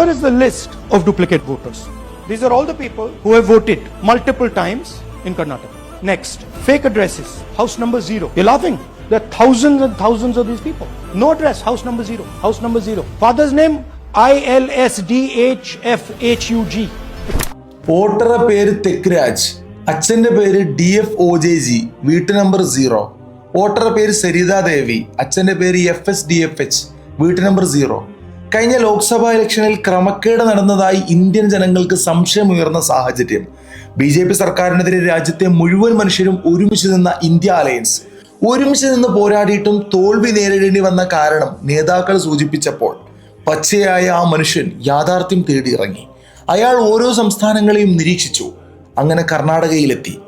Here is the list of duplicate voters. These are all the people who have voted multiple times in Karnataka. Next, fake addresses, house number zero. You're laughing. There are thousands and thousands of these people. No address, house number zero, house number zero. Father's name, I L S D H F H U G. വോട്ടറുടെ പേര് തെക്രാജ് അച്ഛന്റെ പേര് D F O J G വീട്ടു number zero വോട്ടറുടെ പേര് സരിത ദേവി അച്ഛന്റെ പേര് F S D F H വീട്ടു number zero കഴിഞ്ഞ ലോക്സഭാ ഇലക്ഷനിൽ ക്രമക്കേട് നടന്നതായി ഇന്ത്യൻ ജനങ്ങൾക്ക് സംശയമുയർന്ന സാഹചര്യം. ബി ജെ പി സർക്കാരിനെതിരെ രാജ്യത്തെ മുഴുവൻ മനുഷ്യരും ഒരുമിച്ച് നിന്ന ഇന്ത്യ അലയൻസ്. ഒരുമിച്ച് നിന്ന് പോരാടിയിട്ടും തോൽവി നേരിടേണ്ടി വന്ന കാരണം നേതാക്കൾ സൂചിപ്പിച്ചപ്പോൾ പച്ചയായ ആ മനുഷ്യൻ യാഥാർത്ഥ്യം തേടിയിറങ്ങി. അയാൾ ഓരോ സംസ്ഥാനങ്ങളെയും നിരീക്ഷിച്ചു. അങ്ങനെ കർണാടകയിലെത്തി.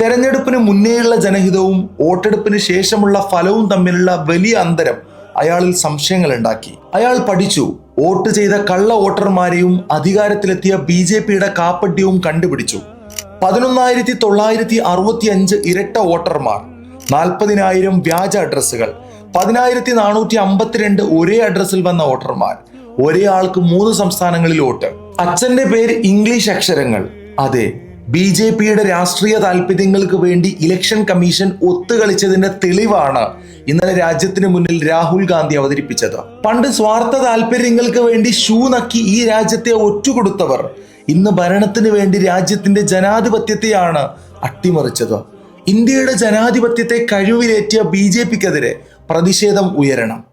തെരഞ്ഞെടുപ്പിന് മുന്നേയുള്ള ജനഹിതവും വോട്ടെടുപ്പിന് ശേഷമുള്ള ഫലവും തമ്മിലുള്ള വലിയ അന്തരം അയാളിൽ സംശയങ്ങൾ ഉണ്ടാക്കി അയാൾ പഠിച്ചു. വോട്ട് ചെയ്ത കള്ള വോട്ടർമാരെയും അധികാരത്തിലെത്തിയ ബി ജെ പിയുടെ കാപ്പട്യവും കണ്ടുപിടിച്ചു. പതിനൊന്നായിരത്തി തൊള്ളായിരത്തി അറുപത്തി അഞ്ച് ഇരട്ട വോട്ടർമാർ. നാൽപ്പതിനായിരം വ്യാജ അഡ്രസ്സുകൾ. പതിനായിരത്തി നാനൂറ്റി അമ്പത്തിരണ്ട് ഒരേ അഡ്രസ്സിൽ വന്ന വോട്ടർമാർ. ഒരേ ആൾക്ക് മൂന്ന് സംസ്ഥാനങ്ങളിൽ വോട്ട്. അച്ഛന്റെ പേര് ഇംഗ്ലീഷ് അക്ഷരങ്ങൾ. അതെ ബി ജെ പിയുടെ രാഷ്ട്രീയ താല്പര്യങ്ങൾക്ക് വേണ്ടി ഇലക്ഷൻ കമ്മീഷൻ ഒത്തുകളിച്ചതിന്റെ തെളിവാണ് ഇന്നലെ രാജ്യത്തിന് മുന്നിൽ രാഹുൽ ഗാന്ധി അവതരിപ്പിച്ചത്. പണ്ട് സ്വാർത്ഥ താല്പര്യങ്ങൾക്ക് വേണ്ടി ഷൂ നക്കി ഈ രാജ്യത്തെ ഒറ്റുകൊടുത്തവർ ഇന്ന് ഭരണത്തിന് വേണ്ടി രാജ്യത്തിന്റെ ജനാധിപത്യത്തെയാണ് അട്ടിമറിച്ചത്. ഇന്ത്യയുടെ ജനാധിപത്യത്തെ കഴിവിലേറ്റിയ ബി ജെ പ്രതിഷേധം ഉയരണം.